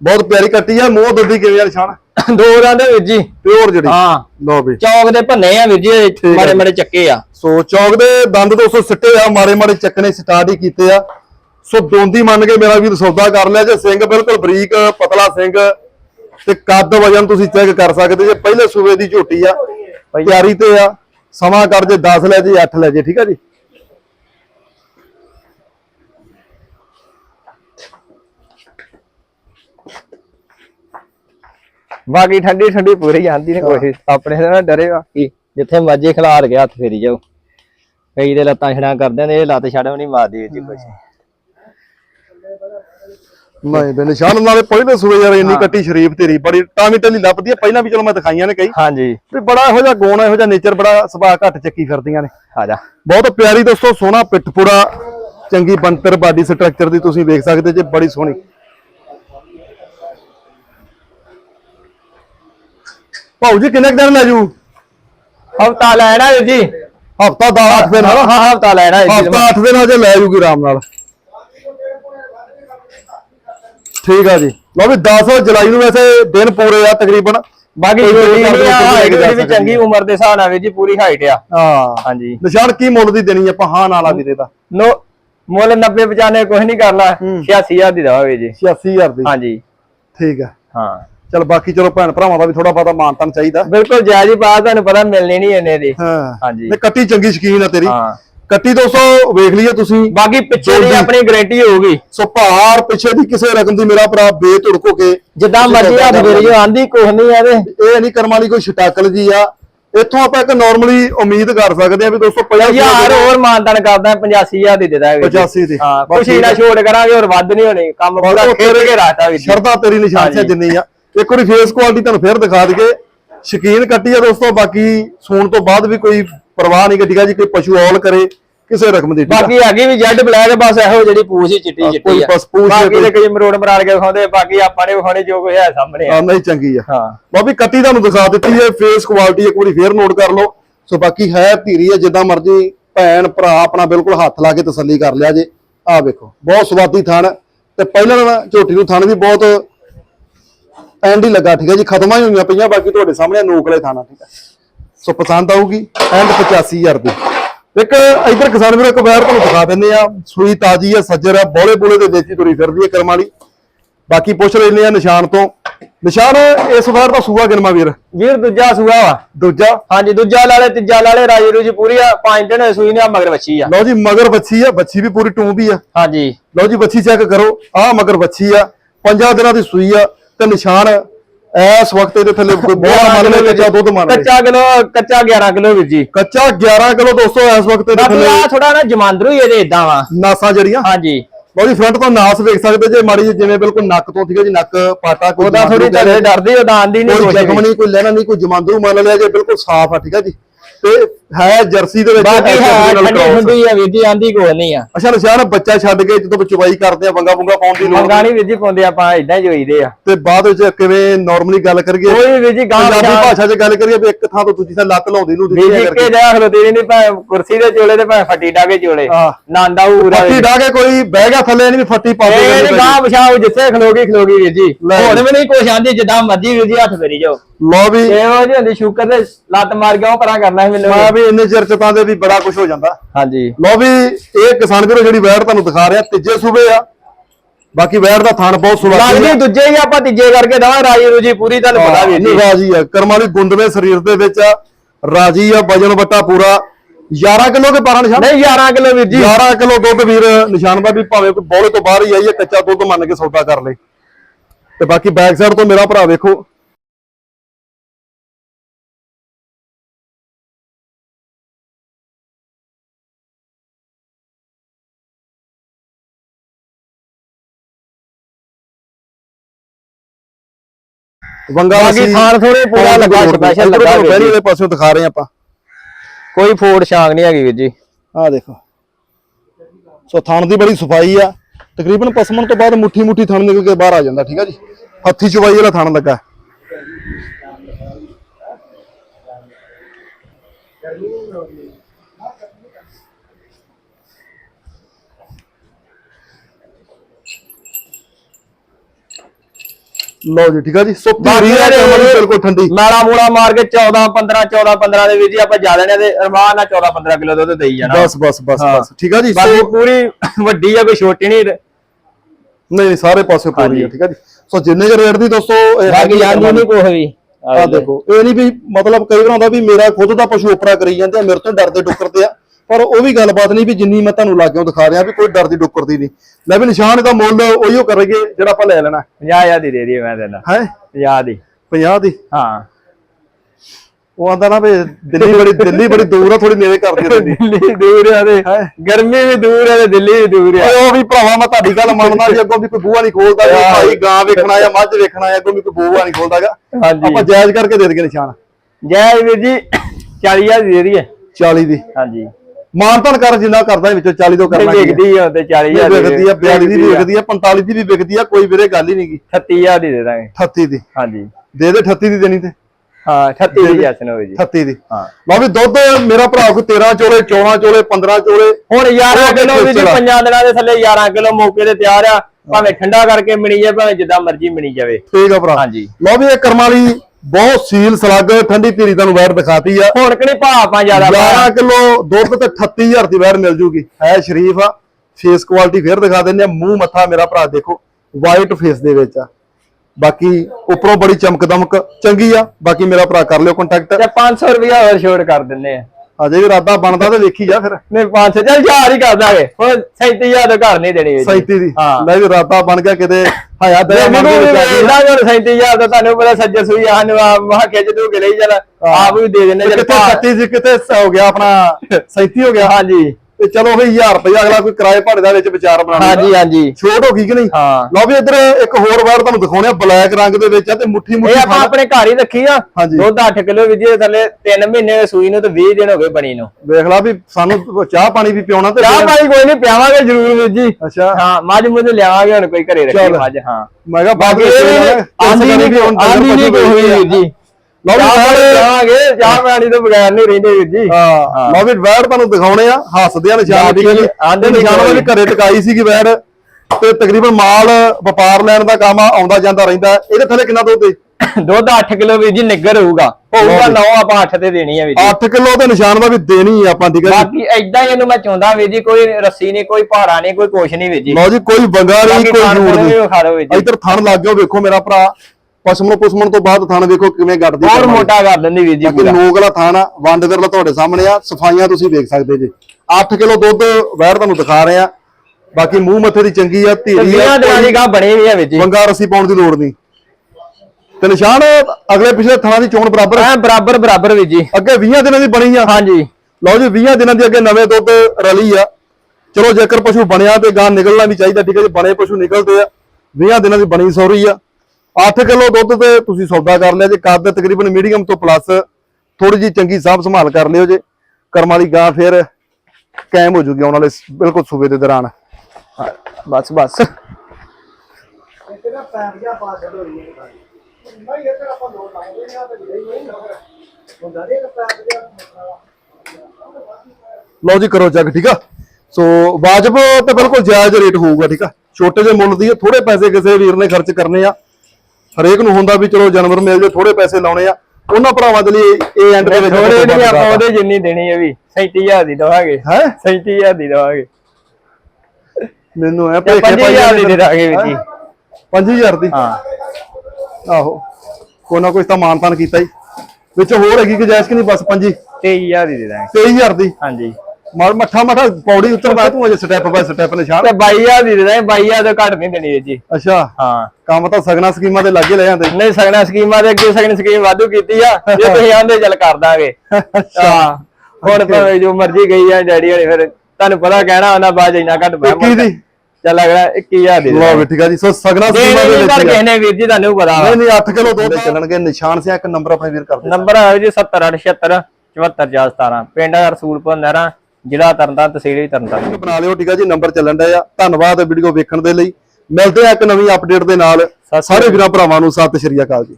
ਬਹੁਤ ਪਿਆਰੀ ਕੱਟੀ ਆ ਮੂੰਹ ਦੁੱਧੀ ਕਿਵੇਂ ਆ ਨਿਸ਼ਾਨ? ਦੋ ਦੰਦ ਵੀਰ ਜੀ। ਪਿਓਰ ਜਿਹੜੀ। ਹਾਂ। ਲਓ ਵੀ। ਚੌਕ ਦੇ ਭੰਨੇ ਆ ਵੀਰ ਜੀ ਮਾੜੇ। ਮਾੜੇ ਚੱਕੇ ਆ। ਸੋ ਚੌਕ ਦੇ ਦੰਦ 200 ਸਿੱਟੇ ਆ ਮਾਰੇ ਮਾਰੇ ਚੱਕਣੇ ਸਟਾਰਟ ਹੀ ਕੀਤੇ ਆ। ਸੋ ਦੋਂਦੀ ਮੰਨ ਕੇ ਮੇਰਾ ਵੀਰ ਸੌਦਾ ਕਰ ਲਿਆ ਜੇ ਸਿੰਘ ਬਿਲਕੁਲ ਬਰੀਕ ਪਤਲਾ ਸਿੰਘ। ਤੇ ਕੱਦ ਵਜਨ ਤੁਸੀਂ ਚੈੱਕ ਕਰ ਸਕਦੇ ਜੇ ਪਹਿਲੇ ਸੂਬੇ ਦੀ ਝੋਟੀ ਆ। ਤਿਆਰੀ ਤੇ ਆ ਸਮਾਂ ਕਰ ਜੇ 10 ਲੈ ਜੇ 8 ਲੈ ਜੇ ਠੀਕ ਆ ਜੀ? ਬਾਕੀ ਠੰਡੀ ਠੰਡੀ ਪੂਰੀ ਆਂਦੀ ਨੇ ਕੋਸ਼ਿਸ਼। ਆਪਣੇ ਤੇ ਨਾ ਡਰੇ ਬਾਕੀ ਜਿੱਥੇ ਮਰਜ਼ੀ ਖਿਲਾਰ ਕੇ ਹੱਥ ਫੇਰੀ ਜਾਓ। ਕਈ ਦੇ ਲੱਤਾਂ ਛੜਾਂ ਕਰਦੇ ਨੇ ਇਹ ਲੱਤ ਛੜਾਂ ਨਹੀਂ ਮਾਰਦੀ ਜੀ ਕੁਛ। ਨਹੀਂ ਤੇ ਨਿਸ਼ਾਨ ਨਾਲੇ ਪਹਿਲੇ ਸੂਬੇ ਯਾਰ ਇੰਨੀ ਕੱਟੀ ਸ਼ਰੀਫ ਤੇਰੀ ਬੜੀ ਟਾਵੀ ਟਲੀ ਲੱਭਦੀ ਆ। ਪਹਿਲਾਂ ਵੀ ਚਲੋ ਮੈਂ ਦਿਖਾਈਆਂ ਨੇ ਕਈ। ਹਾਂਜੀ। ਵੀ ਬੜਾ ਇਹੋ ਜਿਹਾ ਗੁਣ ਇਹੋ ਜਿਹਾ ਨੇਚਰ ਬੜਾ ਸੁਭਾਅ ਘੱਟ ਚੱਕੀ ਫਿਰਦੀਆਂ ਨੇ। ਆ ਜਾ। ਬਹੁਤ ਪਿਆਰੀ ਦੋਸਤੋ ਸੋਹਣਾ ਪਿੱਠਪੂੜਾ ਚੰਗੀ ਬੰਤਰ ਬਾਡੀ ਸਟਰਕਚਰ ਦੀ ਤੁਸੀਂ ਵੇਖ ਸਕਦੇ ਜੇ ਬੜੀ ਸੋਹਣੀ। ਭਾਉ ਜੀ ਕਿੰਨੇ ਕੁ ਦਿਨ ਲੈ ਜੂ? ਹਫਤਾ ਲੈਣਾ ਜੀ। ਹਫਤਾ 10 8 ਦਿਨ ਹਾਂ ਹਾਂ ਹਫਤਾ ਲੈਣਾ ਜੀ ਹਫਤਾ 8 ਦਿਨ ਹਜੇ ਲੈ ਜੂਗੀ ਆਰਾਮ ਨਾਲ। ਠੀਕ ਆ ਜੀ। ਲਓ ਵੀ 10 ਜੁਲਾਈ ਨੂੰ ਵੈਸੇ ਦਿਨ ਪੂਰੇ ਆ ਤਕਰੀਬਨ। ਬਾਕੀ ਕੋਈ ਛੋਟੀ ਗੱਲ ਨਹੀਂ ਆ ਨਹੀਂ, ਹਾਈਟ ਜਾ ਵੀ ਸਕਦੀ। ਚੰਗੀ ਉਮਰ ਦੇ ਹਿਸਾਬ ਨਾਲ ਵੀਰ ਜੀ ਪੂਰੀ ਹਾਈਟ ਆ। ਹਾਂ। ਹਾਂਜੀ। ਨਿਸ਼ਾਨ ਕੀ ਮੁੱਲ ਦੀ ਦੇਣੀ ਆਪਾਂ ਹਾਂ ਨਾਲਾ ਵੀਰੇ ਦਾ। ਨੋ ਮੁੱਲ 90 95 ਕੁਝ ਨਹੀਂ ਕਰਨਾ। 86000 ਦੀ ਦਵਾ ਵੀਰ ਜੀ। 86000 ਦੀ। ਹਾਂਜੀ। ਠੀਕ ਆ। ਹਾਂ। ਚਲ ਬਾਕੀ ਚਲੋ ਭੈਣ ਭਰਾਵਾਂ ਦਾ ਵੀ ਥੋੜਾ ਬਹੁਤਾ ਮਾਨਤਾਨ ਚਾਹੀਦਾ। ਬਿਲਕੁਲ ਜਾਇਜ਼ ਹੀ ਬਾਤ ਤੁਹਾਨੂੰ ਪਤਾ ਮਿਲਣੀ ਨਹੀਂ ਇਹਨੇ ਦੀ। ਹਾਂ। ਹਾਂਜੀ। ਤੇ ਕੱਟੀ ਚੰਗੀ ਸ਼ਕੀਨ ਆ ਤੇਰੀ। ਹਾਂ। ਕੱਟੀ ਦੋਸਤੋ ਵੇਖ ਲਈਏ ਤੁਸੀਂ। ਬਾਕੀ ਪਿੱਛੇ ਦੀ। ਆਪਣੀ ਗਾਰੰਟੀ ਹੋਊਗੀ। ਸੋ ਭਾਰ ਪਿੱਛੇ ਦੀ ਕਿਸੇ ਰਕਮ ਦੀ ਮੇਰਾ ਭਰਾ ਬੇਤੁੜਕੋ ਕੇ ਜਿੱਦਾਂ ਮਰਜ਼ੀ ਹੱਥ ਜੋ ਆਂਦੀ ਕੁਝ ਨਹੀਂ ਇਹਦੇ ਇਹ ਨਹੀਂ ਕਰਮ ਵਾਲੀ ਕੋਈ ਛਟਾਕਲ ਜੀ ਆ। ਇੱਥੋਂ ਆਪਾਂ ਇੱਕ ਨਾਰਮਲੀ ਉਮੀਦ ਕਰ ਸਕਦੇ ਆ ਵੀ ਦੋਸਤੋ 50 ਯਾਰ ਹੋਰ ਮਾਨਤਨ ਕਰਦਾ 85000 ਦੀ ਦੇ ਦਾਂਗੇ। 85 ਦੀ। ਹਾਂ ਖੁਸ਼ੀ ਨਾਲ ਛੋੜ ਕਰਾਂਗੇ ਹੋਰ ਵੱਧ ਨਹੀਂ ਹੋਣੀ। ਕੰਮ ਪੂਰਾ ਖੇਡ ਕੇ ਰਾਤਾ ਵੀ ਸ਼ਰਦਾ ਤੇਰੀ ਨਿਸ਼ਾਨ। ਜਿੰਨੀ ਆ। ਇੱਕ ਵਾਰੀ ਫੇਸ ਕੁਆਲਿਟੀ ਤੁਹਾਨੂੰ ਫੇਰ ਦਿਖਾ ਦਈਏ। ਸ਼ਕੀਨ ਕੱਟੀ ਆ ਦੋਸਤੋ ਬਾਕੀ ਸੂਣ ਤੋਂ ਬਾਅਦ ਵੀ ਕੋਈ ਪਰਵਾਹ ਨਹੀਂ ਗੱਡੀਗਾ ਜੀ ਕੋਈ ਪਸ਼ੂ ਔਲ ਕਰੇ ਕਿਸੇ ਰਕਮ ਦੀ? ਬਾਕੀ ਹੈਗੀ ਵੀ ਜੈਡ ਬਲੈਕ ਬਸ ਇਹੋ ਜਿਹੜੀ ਪੂਛ ਹੀ ਚਿੱਟੀ ਕੋਈ ਚਿੱਟੀ ਆ। ਬਸ ਪੂਛ ਬਾਕੀ ਕੋਈ- ਤੇ ਕਈ ਮਰੋੜ ਮਰਾੜ ਕੇ ਵਿਖਾਉਂਦੇ ਬਾਕੀ ਆਪਾਂ ਨੇ ਵਿਖਾਉਣੇ ਜੋ ਕੁਝ ਹੈ ਸਾਹਮਣੇ ਆ। ਨਹੀਂ ਚੰਗੀ ਆ। ਹਾਂ। ਬਾਬੀ ਕੱਟੀ ਤੁਹਾਨੂੰ ਦਿਖਾ ਦਿੱਤੀ ਹੈ ਫੇਸ ਕੁਆਲਿਟੀ ਇੱਕ ਵਾਰੀ ਫੇਰ ਨੋਟ ਕਰ ਲਓ। ਸੋ ਬਾਕੀ ਹੈ ਧੀਰੀ ਹੈ ਜਿੱਦਾਂ ਮਰਜ਼ੀ ਭੈਣ ਭਰਾ ਆਪਣਾ ਬਿਲਕੁਲ ਹੱਥ ਲਾ ਕੇ ਤਸੱਲੀ ਕਰ ਲਿਆ ਜੇ। ਆਹ ਵੇਖੋ ਬਹੁਤ ਸਵਾਦੀ ਥਣ। ਤੇ ਪਹਿਲਾਂ ਝੋਟੀ ਨੂੰ ਥਣ ਵੀ ਬਹੁਤ ਐਂਡ ਹੀ ਲੱਗਾ ਠੀਕ ਹੈ ਜੀ? ਖਤਮਾਂ ਹੀ ਹੋਈਆਂ ਪਈਆਂ ਬਾਕੀ ਤੁਹਾਡੇ ਸਾਹਮਣੇ ਨੋਕਲੇ ਥਾਣਾ ਠੀਕ ਹੈ? ਸੋ ਪਸੰਦ ਆਊਗੀ ਐਂਡ 85000 ਦੀ। ਇੱਕ ਇਧਰ ਕਿਸਾਨ ਵੀਰੋ ਇੱਕ ਵਾਰ ਤੁਹਾਨੂੰ ਦਿਖਾ ਦਿੰਦੇ ਆ ਸੂਈ ਤਾਜੀ ਆ ਸੱਜਰ ਆ ਬੋਲੇ ਬੋਲੇ ਦੇ ਦੇਸੀ ਤੁਰੀ ਫਿਰਦੀ ਹੈ ਕਰਮਾਂ ਵਾਲੀ। ਬਾਕੀ ਪੁੱਛ ਲੈਂਦੇ ਆ ਨਿਸ਼ਾਨ ਤੋਂ। ਨਿਸ਼ਾਨ ਇਸ ਵਾਰ ਦਾ ਸੂਆ ਗਿਣਵਾ ਵੀਰ? ਵੀਰ ਦੂਜਾ ਸੂਆ ਵਾ। ਦੂਜਾ? ਹਾਂਜੀ ਦੂਜਾ ਲਾਲੇ ਤੀਜਾ ਲਾਲੇ ਰਾਜੀ ਰੂਜੀ ਪੂਰੀ ਆ ਪੰਜ ਦਿਨ ਹੋਏ ਸੂਈ ਨੇ ਆਹ ਮਗਰ ਵੱਛੀ ਆ। ਲਓ ਜੀ ਮਗਰ ਬੱਚੀ ਆ ਬੱਚੀ ਵੀ ਪੂਰੀ ਟੂੰਬੀ ਆ। ਹਾਂਜੀ। ਲਓ ਜੀ ਬੱਚੀ ਚੈੱਕ ਕਰੋ ਆਹ ਮਗਰ ਬੱਚੀ ਆ। ਪੰਜਾਂ ਦਿਨਾਂ ਦੀ ਸੂਈ ਆ ਤੇ ਨਿਸ਼ਾਨ ਇਸ ਵਕਤ ਇਹਦੇ ਥੱਲੇ ਕੋਈ ਬੋਲਾ ਮੰਨ ਲੈ ਕੱਚਾ ਦੁੱਧ ਮੰਨ ਲੈ ਕੱਚਾ ਕਿਲੋ ਕੱਚਾ 11 ਕਿਲੋ ਵੀਰ ਜੀ। ਕੱਚਾ 11 ਕਿਲੋ ਦੋਸਤੋ ਇਸ ਵਕਤ ਇਹਦੇ ਥੱਲੇ ਆ ਥੋੜਾ ਨਾ ਜਮਾਂਦਰੂ ਹੀ ਇਹਦੇ ਇਦਾਂ ਵਾ। ਨਾਸਾਂ ਜਿਹੜੀਆਂ। ਹਾਂਜੀ। ਜੀ ਫਰੰਟ ਤੋਂ ਨਾਸ ਵੇਖ ਸਕਦੇ ਜੇ ਮਾੜੀ ਜਿਵੇਂ ਬਿਲਕੁਲ ਨੱਕ ਤੋਂ ਠੀਕ ਹੈ ਜੀ ਨੱਕ ਪਾਟਾ ਕੋਈ ਉਹਦਾ ਥੋੜੀ ਧਰੇ ਡਰਦੀ ਉਹਦਾ ਆਂਦੀ ਨਹੀਂ ਕੋਈ ਜ਼ਖਮ। ਨਹੀਂ ਕੋਈ ਲੈਣਾ ਨਹੀਂ ਕੋਈ ਜਮਾਂਦਰੂ ਮੰਨ ਲਿਆ ਜੇ ਬਿਲਕੁਲ ਸਾਫ਼ ਆ ਠੀਕ ਹੈ ਜੀ। ਤੇ ਹੈ ਜਰਸੀ ਦੇ ਵਿੱਚ ਬਾਕੀ ਹੈ ਠੰਡੀ। ਠੰਡੀ ਆ ਵੀਰ ਜੀ ਆਂਦੀ ਕੋਈ ਨਹੀਂ ਆ। ਅੱਛਾ ਨਿਸ਼ਾਨ ਬੱਚਾ ਛੱਡ ਕੇ ਜਦੋਂ ਚੁਬਾਈ ਕਰਦੇ ਆ ਵੰਗਾ ਵੰਗਾ ਪਾਉਣ ਦੀ ਲੋੜ ਨਹੀਂ। ਵੀਰ ਜੀ ਪਾਉਂਦੇ ਆਪਾਂ ਇਦਾਂ ਹੀ ਜੋਈਦੇ ਆ। ਤੇ ਬਾਅਦ ਵਿੱਚ ਕਿਵੇਂ ਨਾਰਮਲੀ ਗੱਲ ਕਰੀਏ? ਕੋਈ ਵੀਰ ਜੀ ਗਾਂ ਪੰਜਾਬੀ ਭਾਸ਼ਾ 'ਚ ਗੱਲ ਕਰੀਏ ਵੀ ਇੱਕ ਥਾਂ ਤੋਂ ਦੂਜੀ ਥਾਂ ਲੱਤ ਲਾਉਂਦੀ ਨੂੰ ਵੀਰ ਜੀ ਕੇ ਜਾ ਖਲੋਤੀ ਨਹੀਂ ਭਾਵੇਂ ਕੁਰਸੀ ਦੇ ਚੋਲੇ ਤੇ ਭਾਵੇਂ ਫੱਟੀ ਡਾਗੇ ਚੋਲੇ। ਨਾਂਦਾ ਪੂਰਾ ਫੱਟੀ ਕੇ ਕੋਈ ਬਹਿ ਗਿਆ ਥੱਲੇ ਨਹੀਂ ਵੀ ਫੱਟੀ ਪਾ ਦੇ ਇਹ ਗਾਂ ਵਿਛਾਓ ਜਿੱਥੇ ਖਲੋਗੀ ਖਲੋਗੀ ਵੀਰ ਜੀ। ਜੀ। ਹੁਣ ਵੀ ਨਹੀਂ ਕੁਛ ਆਂਦੀ ਜਿੱਦਾਂ ਮਰਜ਼ੀ ਵੀਰ ਜੀ ਹੱਥ ਫੇਰੀ ਜਾਓ। ਲੋ ਵੀ। ਇਹੋ ਜਿਹੀ ਹੁੰਦੀ ਸ਼ੂਕਰ ਦੇ ਲੱਤ ਮਾਰ ਗਿਆ ਉਹ ਪਰਾਂ ਕਰਨਾ ਮੈਂ ਮੈਨੂੰ ਮੈਂ ਵੀ ਇੰਨੇ ਚਿਰ ਚ ਤਾਂ ਦੇ ਵੀ ਬੜਾ ਕੁਝ ਹੋ ਜਾਂਦਾ। ਹਾਂਜੀ। ਲਓ ਵੀ ਇਹ ਕਿਸਾਨ ਵੀਰੋ ਜਿਹੜੀ ਵੈੜ ਤੁਹਾਨੂੰ ਦਿਖਾ ਰਿਹਾ ਤੀਜੇ ਸੂਬੇ ਆ। ਬਾਕੀ ਵੈੜ ਦਾ ਥਣ ਬਹੁਤ ਸੁਲਾਦੀ ਲੱਗਦੀ ਦੂਜੇ ਹੀ ਆਪਾਂ ਤੀਜੇ ਕਰਕੇ ਦਵਾਂ ਰਾਜੀ ਰੂਜੀ ਪੂਰੀ ਤੁਹਾਨੂੰ ਪਤਾ ਵੀ ਜੀ। ਰਾਜੀ ਆ। ਕਰਮਾਂ ਵਾਲੀ ਗੁੰਦਵੇਂ ਸਰੀਰ ਦੇ ਵਿੱਚ ਆ। ਰਾਜੀ ਆ ਵਜਨ ਵਟਾ ਪੂਰਾ। 11 ਕਿਲੋ ਕੇ 12 ਨਿਸ਼ਾਨ? ਨਹੀਂ 11 ਕਿਲੋ ਵੀਰ ਜੀ। 11 ਕਿਲੋ ਦੁੱਧ ਵੀਰ ਨਿਸ਼ਾਨ ਬਾ ਵੀ ਭਾਵੇਂ ਕੋਈ ਬੋਲੇ ਤੋਂ ਬਾਹਰ ਹੀ ਆਈ ਹੈ ਕੱਚਾ ਦੁੱਧ ਮੰਨ ਕੇ ਸੌਦਾ ਕਰ ਲੇ। ਤੇ ਬਾਕੀ ਬੈਕ ਸਾਈਡ ਤੋਂ ਮੇਰਾ ਭਰਾ ਵੇਖੋ। ਵੰਗਾ ਬਾਕੀ ਥਾਣ ਥੋੜੇ ਪੂਰਾ ਲੱਗਾ ਸਪੈਸ਼ਲ ਲੱਗਾ ਪਹਿਲੇ। ਵਾਲੇ ਪਾਸਿਓਂ ਦਿਖਾ ਰਹੇ ਆਪਾਂ। ਕੋਈ ਫੋੜ ਛਾਂਗ ਨਹੀਂ ਹੈਗੀ ਵੀਰ ਜੀ। ਆਹ ਦੇਖੋ। ਸੋ ਥਣ ਦੀ ਬੜੀ ਸਫ਼ਾਈ ਆ। ਤਕਰੀਬਨ ਪਸਮਣ ਤੋਂ ਬਾਅਦ ਮੁੱਠੀ ਮੁੱਠੀ ਥਣ ਨਿਕਲ ਕੇ ਬਾਹਰ ਆ ਜਾਂਦਾ ਠੀਕ ਆ ਜੀ? ਹੱਥੀ ਚੁਬਾਈ ਵਾਲਾ ਥਣ ਲੱਗਾ। ਲਓ ਜੀ ਠੀਕ ਆ ਜੀ। ਸੋ ਧੀਰੀ ਆ ਇਹਦੇ ਕਮਲ ਬਿਲਕੁਲ ਠੰਡੀ। ਮਾਲਾ ਮੂਲਾ ਮਾਰ ਕੇ 14 15 14 15 ਦੇ ਵਿੱਚ ਆਪਾਂ ਜਾ ਲੈਣੇ ਤੇ ਅਰਮਾਨ ਨਾਲ 14 15 ਕਿਲੋ ਦੁੱਧ ਦੇਈ ਜਾਣਾ। ਬਸ ਬਸ ਬਸ। ਬਸ। ਠੀਕ ਆ ਜੀ ਬਾਕੀ ਪੂਰੀ ਵੱਡੀ ਆ ਕੋਈ ਛੋਟੀ ਨਹੀਂ ਨਹੀਂ ਸਾਰੇ ਪਾਸੇ ਪੂਰੀ। ਹੈ ਠੀਕ ਆ ਜੀ। ਸੋ ਜਿੰਨੇ ਕੁ ਰੇਟ ਦੀ ਦੋਸਤੋ ਬਾਕੀ ਆ ਜਾਂਦੀ ਨਹੀਂ ਕੁਛ ਵੀ। ਆ ਦੇਖੋ ਇਹ ਨਹੀਂ ਵੀ ਮਤਲਬ ਕਈ ਵਾਰ ਹੁੰਦਾ ਵੀ ਮੇਰਾ ਖੁਦ ਦਾ ਪਸ਼ੂ ਉਪਰਾ ਕਰੀ ਜਾਂਦੇ ਆ ਮੇਰੇ ਤੋਂ ਡਰਦੇ ਡੁੱਕਰਦੇ ਆ। ਪਰ ਉਹ ਵੀ ਗੱਲਬਾਤ ਨਹੀਂ ਵੀ ਜਿੰਨੀ ਮੈਂ ਤੁਹਾਨੂੰ ਲਾਗਿਓ ਦਿਖਾ ਰਿਹਾ ਵੀ ਕੋਈ ਡਰਦੀ ਡੁੱਕਰਦੀ ਨਹੀਂ। ਲੈ ਵੀ ਨਿਸ਼ਾਨ ਦਾ ਮੁੱਲ ਉਹੀਓ ਕਰਾਂਗੇ ਜਿਹੜਾ ਆਪਾਂ ਲੈ ਲੈਣਾ। 50000 ਦੀ ਦੇ ਦੀ ਮੈਂ ਤੈਨੂੰ। ਹੈ? 50 ਦੀ। 50 ਦੀ? ਹਾਂ। ਉਹ ਆਂਦਾ ਨਾ ਵੀ ਦਿੱਲੀ ਬੜੀ ਦਿੱਲੀ ਬੜੀ ਦੂਰ ਆ ਥੋੜੀ ਨੇੜੇ ਕਰਦੀ ਆ ਦਿੱਲੀ। ਦੂਰ ਆ ਤੇ ਗਰਮੀ ਵੀ ਦੂਰ ਆ ਤੇ ਦਿੱਲੀ ਵੀ ਦੂਰ ਆ। ਉਹ ਵੀ ਭਰਾਵਾ ਮੈਂ ਤੁਹਾਡੀ ਗੱਲ ਮੰਨਦਾ ਜੀ ਅੱਗੋਂ ਵੀ ਕੋਈ ਬੂਹਾ ਨਹੀਂ ਖੋਲਦਾ ਜੀ ਭਾਈ ਗਾਂ ਵੇਖਣਾ ਜਾਂ ਮੱਝ ਵੇਖਣਾ ਜਾਂ ਅੱਗੋਂ ਵੀ ਕੋਈ ਬੂਹਾ ਨਹੀਂ ਖੋਲਦਾਗਾ ਹਾਂਜੀ। ਆਪਾਂ ਜਾਇਜ਼ ਕਰਕੇ ਦੇ ਦੇਗੇ ਨਿਸ਼ਾਨ। ਜੈ ਵੀਰ ਜੀ 40000 ਦੀ ਦੇ ਦੀ 40 ਦੀ। ਹਾਂਜੀ। ਮਾਨਤਨ ਕਰ ਜਿੰਨਾ ਕਰਦਾ ਵਿੱਚੋਂ 40 ਤੋਂ ਕਰਨਾ ਕੀ। ਵਿਕਦੀ ਆ ਤੇ 40000 ਇਹ ਵਿਕਦੀ ਆ 42 ਦੀ ਵਿਕਦੀ ਆ 45 ਦੀ ਵੀ ਵਿਕਦੀ ਆ ਕੋਈ ਵੀਰੇ ਗੱਲ ਹੀ ਨਹੀਂਗੀ 36000 ਦੀ ਦੇ ਦਾਂਗੇ। 38 ਦੀ। ਹਾਂਜੀ। ਦੇ ਦੇ 38 ਦੀ ਦੇਣੀ ਤੇ। ਹਾਂ 38 ਦੀ ਜੈਸਨ ਹੋਵੇ ਜੀ। 38 ਦੀ। ਹਾਂ। ਲਓ ਵੀ ਦੁੱਧ ਮੇਰਾ ਭਰਾ ਕੋਈ 13 ਚੋਲੇ 14 ਚੋਲੇ 15 ਚੋਲੇ। ਹੁਣ 11 ਉਹ ਕਿਲੋ ਵੀ ਜੀ। ਪੰਜਾਂ ਦਿਨਾਂ ਦੇ ਥੱਲੇ 11 ਕਿਲੋ ਮੌਕੇ ਤੇ ਤਿਆਰ ਆ। ਭਾਵੇਂ ਠੰਡਾ ਕਰਕੇ ਮਿਣੀ ਜਾਏ ਭਾਵੇਂ ਜਿੱਦਾਂ ਮਰਜ਼ੀ ਮਿਣੀ ਜਾਵੇ। ਠੀਕ ਆ ਭਰਾ। ਹਾਂਜੀ। ਲਓ ਵੀ ਇਹ ਕਰਮਾਂ ਵਾਲੀ ਬਹੁਤ ਸੀਲ ਸਲੱਗ ਠੰਡੀ ਧੀਰੀ ਤੁਹਾਨੂੰ ਵੈਟ ਦਿਖਾਤੀ ਆ। ਹੁਣ ਕਿ ਨਹੀਂ ਭਾਅ ਆਪਾਂ ਜ਼ਿਆਦਾ 12 ਕਿਲੋ ਦੁੱਧ ਤੇ 38000 ਦੀ ਵੈਟ ਮਿਲ ਜੂਗੀ। ਹੈ ਸ਼ਰੀਫ ਆ। ਫੇਸ ਕੁਆਲਿਟੀ ਫੇਰ ਦਿਖਾ ਦਿੰਦੇ ਆ। ਮੂੰਹ ਮੱਥਾ ਮੇਰਾ ਭਰਾ ਦੇਖੋ ਵਾਈਟ ਫੇਸ ਦੇ ਵਿੱਚ ਆ। ਬਾਕੀ ਉੱਪਰੋਂ ਬੜੀ ਚਮਕ ਦਮਕ ਚੰਗੀ ਆ। ਬਾਕੀ ਮੇਰਾ ਭਰਾ ਕਰ ਲਿਓ ਕੰਟੈਕਟ ਤੇ 500 ਰੁਪਇਆ ਹੋਰ ਛੋੜ ਕਰ ਦਿੰਨੇ ਆ। ਅਜੇ ਵੀ ਇਰਾਦਾ ਬਣਦਾ ਤੇ ਵੇਖੀ ਜਾ ਫਿਰ। ਨਹੀਂ 500 ਚੱਲ ਹਜ਼ਾਰ ਹੀ ਕਰ ਦਾਂਗੇ। ਹੁਣ 37000 ਤੋਂ ਘਰ ਨਹੀਂ ਦੇਣੀ ਵੀਰ ਜੀ। 37 ਦੀ। ਹਾਂ। ਲੈ ਵੀ ਇਰਾਦਾ ਬਣ ਗਿਆ ਕਿਤੇ ਹਾਇਆ ਦਇਆ ਮੈਨੂੰ ਕੇ ਵਿੱਚ ਆ। ਗਈ ਵੇਚਦਾ ਜੋ 37000 ਦਾ ਤੁਹਾਨੂੰ ਪਤਾ ਸੱਜੇ ਸੂਈ ਆ ਨੂੰ ਮਹਾ ਖਿੱਚ ਦੂ ਕੇ ਲਈ ਚੱਲ ਆਪ ਵੀ ਦੇ ਤੇ ਚੱਲ ਕਿਤੇ ਭਾਅ। 37 ਸੀ ਕਿਤੇ ਹੋ ਗਿਆ ਆਪਣਾ 37 ਹੋ ਗਿਆ। ਹਾਂਜੀ। ਤੇ ਚਲੋ ਵੀ 1000 ਰੁਪਏ ਅਗਲਾ ਕੋਈ ਕਿਰਾਏ ਭਾੜੇ ਦਾ ਵਿੱਚ ਵਿਚਾਰ ਬਣਾ ਲੈਂਦਾ। ਹਾਂਜੀ ਹਾਂਜੀ। ਛੋਟ ਹੋ ਗਈ ਕਿ ਨਹੀਂ? ਹਾਂ। ਲਓ ਵੀ ਇੱਧਰ ਇੱਕ ਹੋਰ ਵਾਰ ਤੁਹਾਨੂੰ ਦਿਖਾਉਣੇ ਆ ਬਲੈਕ ਰੰਗ ਦੇ ਵਿੱਚ ਆ ਤੇ ਮੁੱਠੀ ਇਹ ਮੁੱਠੀ ਆਪਾਂ ਆਪਣੇ ਘਰ ਹੀ ਰੱਖੀ ਆ। ਦੁੱਧ 8 ਕਿਲੋ ਵੀ ਜੇ ਥੱਲੇ 3 ਮਹੀਨੇ ਸੂਈ ਨੂੰ ਤੇ 20 ਦਿਨ ਹੋ ਗਏ ਬਣੀ ਨੂੰ। ਵੇਖ ਲਾ ਵੀ ਸਾਨੂੰ ਚਾਹ ਪਾਣੀ ਵੀ ਪਿਉਣਾ ਤੇ ਚਾਹ ਪਾਣੀ ਕੋਈ ਨਹੀਂ ਪਿਆਵਾਂਗੇ ਜ਼ਰੂਰ ਵੀਰ ਜੀ। ਅੱਛਾ। ਹਾਂ ਮੱਝ ਮੁੱਝ ਲਿਆਵਾਂਗੇ ਹੁਣ ਕੋਈ ਘਰੇ ਰੱਖੀ। ਮੱਝ ਹਾਂ। ਮੈਂ ਕਿਹਾ ਬਾਕੀ ਇਹ ਆਂਦੀ ਆਂਦੀ ਨਹੀਂ ਆਂਦੀ ਨਹੀਂ ਕੋਈ ਹੋਈ ਵੀਰ ਜੀ। ਲਓ ਵੀ ਸਾਰੇ ਪਿਆਵਾਂਗੇ ਚਾਹ ਪਾਣੀ ਤੋਂ ਬਗੈਰ ਨਹੀਂ ਰਹਿੰਦੇ ਵੀਰ ਜੀ। ਹਾਂ। ਲਓ ਵੀ ਵੈੜ ਤੁਹਾਨੂੰ ਦਿਖਾਉਣੇ ਆ ਹੱਸਦੇ ਆ ਨਿਸ਼ਾਨ ਠੀਕ ਹੈ ਆਂਦੇ ਨੀ ਨਿਸ਼ਾਨ ਕੋਈ। ਘਰੇ ਟਿਕਾਈ ਸੀਗੀ ਵੈੜ ਤੇ ਤਕਰੀਬਨ ਮਾਲ ਵਪਾਰ ਲੈਣ ਦਾ ਕੰਮ ਆਉਂਦਾ ਜਾਂਦਾ ਰਹਿੰਦਾ। ਇਹਦੇ ਥੱਲੇ ਕਿੰਨਾ ਦੁੱਧ ਹੈ ਦੁੱਧ 8 ਕਿਲੋ ਵੀਰ ਜੀ ਨਿੱਗਰ ਹੋਊਗਾ ਹੋਊਗਾ 9 ਆਪਾਂ 8 ਤੇ ਦੇਣੀ ਹੈ ਵੀਰ ਜੀ। 8 ਕਿਲੋ ਦੇ ਨਿਸ਼ਾਨ ਦਾ ਵੀ ਦੇਣੀ ਆ ਆਪਾਂ ਠੀਕ ਹੈ ਬਾਕੀ ਐਦਾਂ ਇਹਨੂੰ ਮੈਂ ਚਾਹੁੰਦਾ ਵੀਰ ਜੀ ਕੋਈ ਰੱਸੀ ਨਹੀਂ ਕੋਈ ਪਹਾੜਾ ਨਹੀਂ ਕੋਈ ਕੁਛ ਨਹੀਂ ਵੀਰ ਜੀ। ਲਓ ਜੀ ਕੋਈ ਬੰਗਾ ਨਹੀਂ ਕੋਈ ਜੂੜ ਨਹੀਂ। ਇੱਧਰ ਥਣ ਲੱਗ ਗਿਆ ਵੇਖੋ ਮੇਰਾ ਭਰਾ। ਪਸ਼ਮਨ ਪੁਸ਼ਮਨ ਤੋਂ ਬਾਅਦ ਥਣ ਵੇਖੋ ਕਿਵੇਂ ਗੱਡਦੀ ਦੀ। ਮੋਟਾ ਕਰ ਦਿੰਦੀ ਵੀਰ ਜੀ ਬਾਕੀ ਪੂਰਾ। ਵਾਲਾ ਥਾਨ ਆ ਵੰਡ ਵਿਰਲਾ ਤੁਹਾਡੇ ਸਾਹਮਣੇ ਆ ਸਫਾਈਆਂ ਤੁਸੀਂ ਵੇਖ ਸਕਦੇ ਜੀ। 8 ਕਿਲੋ ਦੁੱਧ ਵੈਰ ਤੁਹਾਨੂੰ ਦਿਖਾ ਰਹੇ ਆ। ਬਾਕੀ ਮੂੰਹ ਮੱਥੇ ਦੀ ਚੰਗੀ ਆ ਧੀਰੀ ਆ ਦਿਨਾਂ ਦੀ ਗਾਂ ਬਣੀ ਹੈ ਵੀਰ ਜੀ। ਬੰਗਾ ਰੱਸੀ ਪਾਉਣ ਦੀ ਲੋੜ ਨਹੀਂ। ਤੇ ਨਿਸ਼ਾਨ ਅਗਲੇ ਪਿਛਲੇ ਥਾਂ ਦੀ ਚੋਣ ਬਰਾਬਰ ਆ। ਐ ਬਰਾਬਰ ਬਰਾਬਰ ਵੀਰ ਜੀ। ਅੱਗੇ 20 ਦਿਨਾਂ ਦੀ ਬਣੀ ਆ। ਹਾਂਜੀ। ਲਓ ਜੀ 20 ਦਿਨਾਂ ਦੀ ਅੱਗੇ ਨਵੇਂ ਦੁੱਧ ਰਲੀ ਆ। ਚਲੋ ਜੇਕਰ ਪਸ਼ੂ ਬਣਿਆ ਤੇ ਗਾਂ ਨਿਕਲਣਾ ਵੀ ਚਾਹੀਦਾ ਠੀਕ ਹੈ ਜੀ ਬਣੇ ਪਸ਼ੂ ਨਿਕਲਦੇ ਆ। 20 ਦਿਨਾਂ ਦੀ ਬਣੀ ਸੌਰੀ ਆ। 8 ਕਿਲੋ ਦੁੱਧ ਤੇ ਤੁਸੀਂ ਸੌਦਾ ਕਰ ਲਿਆ ਜੇ, ਕੱਦ ਤਕਰੀਬਨ ਮੀਡੀਅਮ ਤੋਂ ਪਲੱਸ ਥੋੜੀ ਜੀ ਚੰਗੀ ਸਾਂਭ ਸੰਭਾਲ ਕਰ ਲਿਓ ਜੇ। ਕਰਮ ਵਾਲੀ ਗਾਂ ਫਿਰ ਕਾਇਮ ਹੋ ਜੂਗੀ ਆਉਣ ਵਾਲੇ ਬਿਲਕੁਲ ਸੂਬੇ ਦੇ ਦੌਰਾਨ। ਬਸ ਬਸ। ਲਓ ਜੀ, ਕਰੋ ਚੈੱਕ ਠੀਕ ਆ? ਸੋ ਵਾਜਬ ਤੇ ਬਿਲਕੁਲ ਜਾਇਜ਼ ਰੇਟ ਹੋਊਗਾ, ਠੀਕ ਆ? ਛੋਟੇ ਜਿਹੇ ਮੁੱਲ ਦੀ ਥੋੜੇ ਪੈਸੇ ਕਿਸੇ ਵੀਰ ਨੇ ਖਰਚ ਕਰਨੇ ਆ। ਹਰੇਕ ਨੂੰ ਹੁੰਦਾ ਵੀ ਚਲੋ ਜਾਨਵਰ ਮਿਲ ਜੇ ਥੋੜੇ ਪੈਸੇ ਲਾਉਣੇ ਆ। ਉਹਨਾਂ ਭਰਾਵਾਂ ਦੇ ਲਈ ਇਹ ਐਂਡ ਦੇ ਵਿੱਚ ਥੋੜੇ ਨਹੀਂ ਆਪਾਂ ਉਹਦੇ ਜਿੰਨੀ ਦੇਣੀ ਹੈ ਵੀ 37000 ਦੀ ਦਵਾਂਗੇ। ਹੈ? 37000 ਦੀ ਦਵਾਂਗੇ। ਮੈਨੂੰ ਐ ਭੇਖੇ 5000 ਦੀ ਦੇ ਦਾਂਗੇ ਵੀਰ ਜੀ। 5000 ਦੀ? ਹਾਂ। ਆਹੋ। ਕੋਈ ਨਾ ਕੋਈ ਤਾਂ ਮਾਨਤਾਨ ਕੀਤਾ ਹੀ। ਵਿੱਚ ਹੋਰ ਹੈਗੀ ਕਿ ਜੈਸ ਕਿ ਨਹੀਂ? ਬਸ 5 23000 ਦੀ ਦੇ ਦਾਂਗੇ। 23000 ਦੀ? ਹਾਂਜੀ। ਮਾਰ ਮੱਠਾ ਮੱਠਾ ਪੌੜੀ ਉੱਤਰਦਾ ਤੂੰ ਅਜੇ ਸਟੈਪ ਬਾਈ ਸਟੈਪ ਨਿਸ਼ਾਨ। ਤੇ 22000 ਦੀ ਦੇ ਦਾਂਗੇ 22000 ਤੋਂ ਘੱਟ ਨਹੀਂ ਦੇਣੀ ਜੀ। ਅੱਛਾ। ਹਾਂ। ਕੰਮ ਤਾਂ ਸਗਨਾ ਸਕੀਮਾਂ ਦੇ ਲਾਗੇ ਲੈ ਜਾਂਦੇ। ਨਹੀਂ ਸਗਣਾ ਸਕੀਮਾਂ ਦੇ ਅੱਗੇ ਸਗਣ ਸਕੀਮ ਵਾਧੂ ਕੀਤੀ ਆ। ਜੇ ਤੁਸੀਂ ਆਂਦੇ ਚੱਲ ਕਰ ਦਾਂਗੇ। ਹਾਂ। ਹੁਣ ਭਾਵੇਂ ਜੋ ਮਰਜ਼ੀ ਗਈ ਆ ਡੈਡੀ ਹਣੇ ਫਿਰ ਤੁਹਾਨੂੰ ਪਤਾ ਕਹਿਣਾ ਉਹਨਾਂ ਬਾਅਦ ਇੰਨਾ ਘੱਟ ਪਿਆ ਕੀ ਦੀ। ਚੱਲ ਅਗਲਾ 21000 ਦੀ ਦੇ ਲਓ ਵੀ ਠੀਕ ਆ ਜੀ। ਸੋ ਸਗਨਾ ਸਕੀਮਾਂ ਦੇ ਵਿੱਚ ਆ। ਕਿਸੇ ਨੇ ਵੀਰ ਜੀ ਤੁਹਾਨੂੰ ਪਤਾ ਨਹੀਂ ਨਹੀਂ 8 ਕਿਲੋ ਦੁੱਧ ਚੱਲਣਗੇ। ਨਿਸ਼ਾਨ ਸਿਆ ਇੱਕ ਨੰਬਰ ਆਪਣੇ ਵੀਰ ਕਰਦੇ ਨੰਬਰ ਹੈ ਜੀ 70876 74417 ਪਿੰਡ ਰਸੂਲਪੁਰ ਨਹਿਰਾ। ਜ਼ਿਲ੍ਹਾ ਤਰਨਤਾਰਨ ਤਹਿਸੀਲ ਵੀ ਤਰਨਤਾਰਨ ਬਣਾ ਲਿਓ ਠੀਕ ਆ ਜੀ ਨੰਬਰ ਚੱਲਣ ਡਿਆ ਆ। ਧੰਨਵਾਦ ਵੀਡੀਓ ਵੇਖਣ ਦੇ ਲਈ। ਮਿਲਦੇ ਆ ਇੱਕ ਨਵੀਂ ਅਪਡੇਟ ਦੇ ਨਾਲ। ਸਾਰੇ ਵੀਰਾਂ ਭਰਾਵਾਂ ਨੂੰ ਸਤਿ ਸ਼੍ਰੀ ਅਕਾਲ ਜੀ।